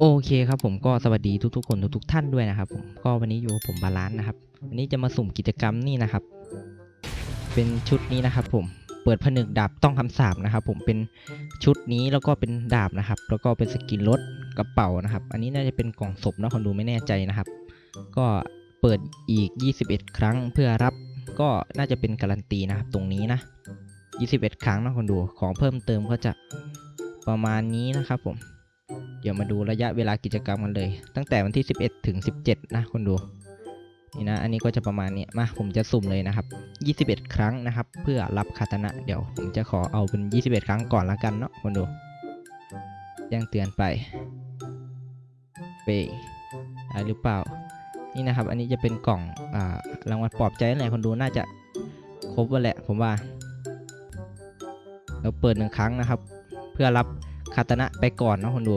โอเคครับผมก็สวัสดีทุกๆคนทุกๆท่านด้วยนะครับผมก็วันนี้อยู่กับผมบาลานซ์นะครับวันนี้จะมาสุ่มกิจกรรมนี่นะครับ เป็นชุดนี้นะครับผมเปิดผนึกดาบต้องคำสาปนะครับ ผมเป็นชุดนี้แล้วก็เป็นดาบนะครับ แล้วก็เป็นสกินรถกระเป๋านะครับ อันนี้น่าจะเป็นกล่องศพนะคนดูไม่แน่ใจนะครับ ก็เปิดอีก 21 ครั้งเพื่อรับก็น่าจะเป็นการันตีนะครับตรงนี้นะ 21 ครั้งนะคนดูของเพิ่มเติมก็จะประมาณนี้นะครับผม เดี๋ยวมาดูระยะเวลากิจกรรมกันเลย ตั้งแต่วันที่ 11 ถึง 17 นะคนดูนี่นะอันนี้ก็จะประมาณนี้มาผมจะสุ่มเลยนะครับ 21 ครั้งนะครับ เพื่อรับคาตนะ เดี๋ยวผมจะขอเอาเป็น 21 ครั้งก่อนละกันเนาะคนดูแจ้งเตือนไปเปอะไรหรือเปล่า นี่นะครับ อันนี้จะเป็นกล่องอ่ารางวัลปลอบใจอะไรคนดูน่าจะครบแล้วแหละ ผมว่า เราเปิดหนึ่งครั้งนะครับ เพื่อรับคาตนะไปก่อนเนาะคนดู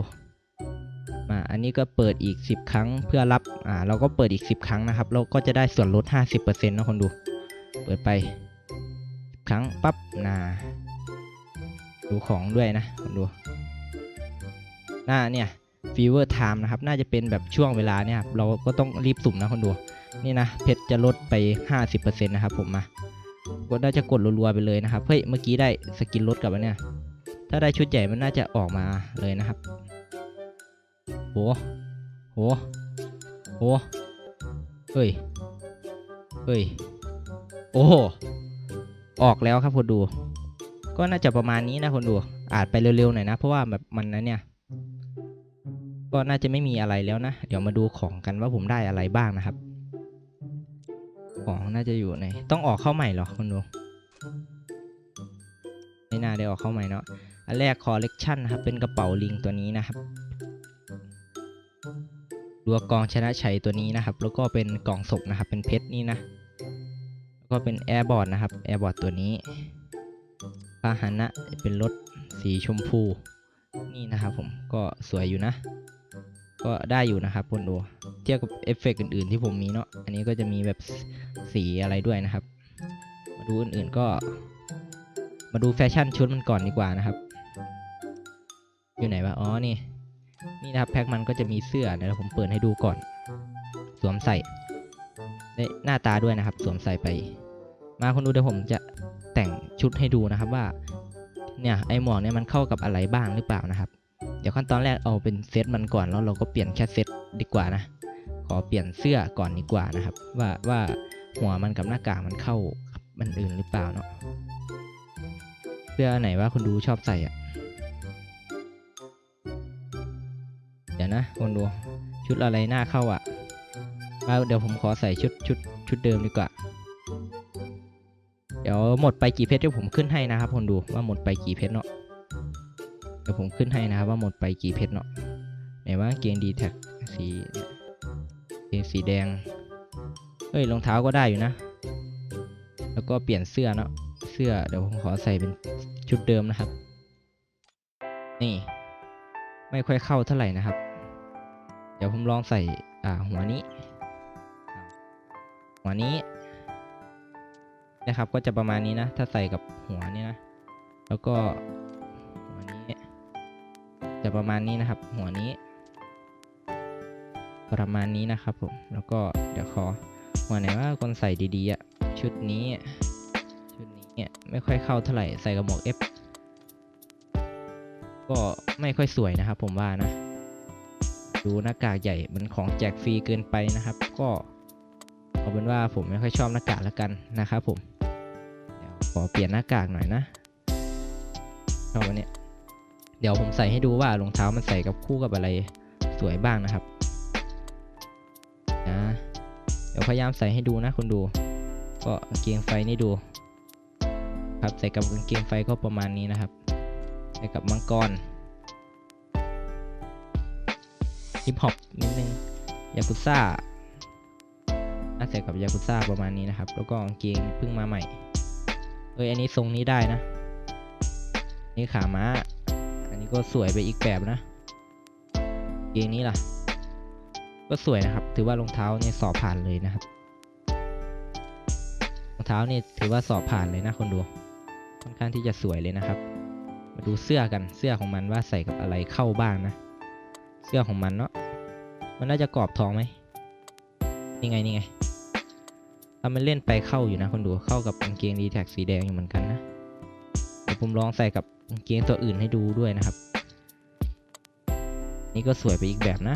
มาอันนี้ก็เปิดอีก 10 ครั้งเพื่อรับอ่าเราก็เปิดอีก 10 ครั้งนะครับ เราก็จะได้ส่วนลด 50%นะคนดู เปิดไป 10 ครั้งปั๊บนาดูของด้วยนะคนดูหน้าเนี่ยฟีเวอร์ไทม์นะครับ น่าจะเป็นแบบช่วงเวลาเนี่ยครับเราก็ต้องรีบสุ่มนะคนดู นี่นะ เพชรจะลดไป 50%นะครับผมมาก็น่าจะกดรัวๆไปเลยนะครับ เฮ้ย เมื่อกี้ได้สกินลดกับมาเนี่ยถ้าได้ชุดใหญ่มันน่าจะออกมาเลยนะครับ โหโห โห เฮ้ย เฮ้ย โอ้ ออกแล้วครับคนดู ก็น่าจะประมาณนี้นะคนดู อาจไปเร็วๆหน่อยนะ เพราะว่าแบบมันนะเนี่ย ก็น่าจะไม่มีอะไรแล้วนะ เดี๋ยวมาดูของกันว่าผมได้อะไรบ้างนะครับ ของน่าจะอยู่ใน ต้องออกเข้าใหม่เหรอคนดู ไม่น่าได้ออกเข้าใหม่เนาะ อันแรกคอลเลกชันนะครับ เป็นกระเป๋าลิงตัวนี้นะครับ ดัวกองชนะชัยตัวนี้นะครับ แล้วก็เป็นกล่องศพนะครับ เป็นเพชรนี่นะแล้วก็เป็นแอร์บอร์ดนะครับแอร์บอร์ดตัวนี้พาหนะเป็นรถสีชมพูนี่นะครับผมก็สวยอยู่นะ ก็ได้อยู่นะครับคนดูเทียบกับเอฟเฟกต์อื่นๆที่ผมมีเนาะอันนี้ก็จะมีแบบสีอะไรด้วยนะครับ มาดูอื่นๆก็ มาดูแฟชั่นชุดมันก่อนดีกว่านะครับ อยู่ไหนวะอ๋อนี่ นี่นะครับแพ็คมันก็จะมีเสื้อเดี๋ยวผมเปิดให้ดูก่อน สวมใส่ได้หน้าตาด้วยนะครับ สวมใส่ไป มาคนดูเดี๋ยวผมจะแต่งชุดให้ดูนะครับว่า เนี่ยไอหมวกเนี่ยมันเข้ากับอะไรบ้างหรือเปล่านะครับ เดี๋ยวขั้นตอนแรกเอาเป็นเซตมันก่อนแล้วเราก็เปลี่ยนแค่เซตดีกว่านะ ขอเปลี่ยนเสื้อก่อนดีกว่านะครับ ว่าว่าหัวมันกับหน้ากากมันเข้ากับมันอื่นหรือเปล่าเนาะเสื้อไหนว่าคนดูชอบใส่อะ คนดูชุดอะไรหน้าเข้าอะเอาเดี๋ยวผมขอใส่ชุดชุดชุดเดิมดีกว่า เดี๋ยวหมดไปกี่เพชรเดี๋ยวผมขึ้นให้นะครับคนดูว่าหมดไปกี่เพชรเนาะเดี๋ยวผมขึ้นให้นะครับว่าหมดไปกี่เพชรเนาะไหนว่าเกงดีแท็กสีเกงสีแดงเฮ้ยรองเท้าก็ได้อยู่นะ แล้วก็เปลี่ยนเสื้อเนาะเสื้อเดี๋ยวผมขอใส่เป็นชุดเดิมนะครับ นี่ ไม่ค่อยเข้าเท่าไหร่นะครับ เดี๋ยวผมลองใส่อ่าหัวนี้ หัวนี้นะครับก็จะประมาณนี้นะ ถ้าใส่กับหัวนี่นะ แล้วก็หัวนี้ จะประมาณนี้นะครับ หัวนี้ ประมาณนี้นะครับผมแล้วก็เดี๋ยวขอหัวไหนว่าคนใส่ดีๆอะชุดนี้ชุดนี้เนี่ยไม่ค่อยเข้าเท่าไหร่ใส่กับหมวก F ก็ไม่ค่อยสวยนะครับผมว่านะ ดูหน้ากากใหญ่เหมือนของแจกฟรีเกินไปนะครับ ก็เอาเป็นว่าผมไม่ค่อยชอบหน้ากากแล้วกันนะครับผมเดี๋ยวขอเปลี่ยนหน้ากากหน่อยนะชอบอันนี้เดี๋ยวผมใส่ให้ดูว่ารองเท้ามันใส่กับคู่กับอะไรสวยบ้างนะครับนะเดี๋ยวพยายามใส่ให้ดูนะคุณดู ก็กางเกงไฟนี่ดู ครับใส่กับกางเกงไฟก็ประมาณนี้นะครับใส่กับมังกร ฮิปฮอปนิดนึงยากุซ่าน่าใส่กับยากุซ่าประมาณนี้นะครับ แล้วก็กางเกงเพิ่งมาใหม่เอ้ยอันนี้ทรงนี้ได้นะ นี่ขาม้า อันนี้ก็สวยไปอีกแบบนะกางเกงนี้ล่ะ ก็สวยนะครับ ถือว่ารองเท้าเนี่ยสอบผ่านเลยนะครับรองเท้านี่ถือว่าสอบผ่านเลยนะคนดูค่อนข้างที่จะสวยเลยนะครับ มาดูเสื้อกันเสื้อของมันว่าใส่กับอะไรเข้าบ้างนะ เสื้อของมันเนาะ มันน่าจะกรอบทองไหมนี่ไงนี่ไงถ้ามันเล่นไปเข้าอยู่นะคนดูเข้ากับกางเกงดีแท็กสีแดงอยู่เหมือนกันนะเดี๋ยวผมลองใส่กับกางเกงตัวอื่นให้ดูด้วยนะครับ นี่ก็สวยไปอีกแบบนะ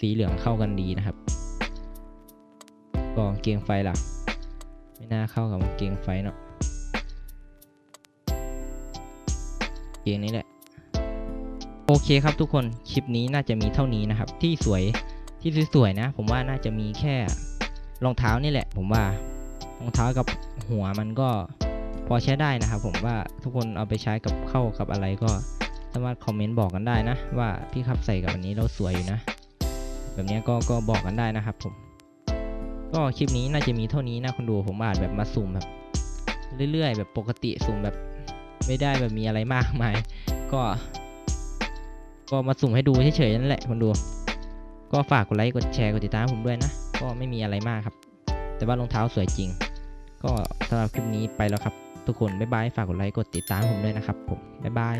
สีเหลืองเข้ากันดีนะครับก็กางเกงไฟล่ะ ไม่น่าเข้ากับกางเกงไฟเนาะกางเกงนี้แหละ โอเคครับทุกคนคลิปนี้น่าจะมีเท่านี้นะครับ ที่สวยที่สวยๆนะ ผมว่าน่าจะมีแค่รองเท้านี่แหละ ผมว่ารองเท้ากับหัวมันก็พอใช้ได้นะครับ ผมว่าทุกคนเอาไปใช้กับเข้ากับอะไรก็สามารถคอมเมนต์บอกกันได้นะ ว่าพี่ครับใส่กับอันนี้เราสวยอยู่นะ แบบนี้ก็ก็บอกกันได้นะครับ ผม ก็คลิปนี้น่าจะมีเท่านี้นะคนดูผมอาจแบบมาสุ่มแบบ เรื่อยๆ แบบปกติสุ่มแบบ ไม่ได้แบบมีอะไรมากมาย ก็ ก็มาสุ่มให้ดูเฉยๆนั่นแหละคนดู ก็ฝากกดไลค์กดแชร์กดติดตามผมด้วยนะ ก็ไม่มีอะไรมากครับ แต่ว่ารองเท้าสวยจริง ก็สำหรับคลิปนี้ไปแล้วครับ ทุกคนบ๊ายบายฝากกดไลค์กดติดตามผมด้วยนะครับผมบ๊ายบาย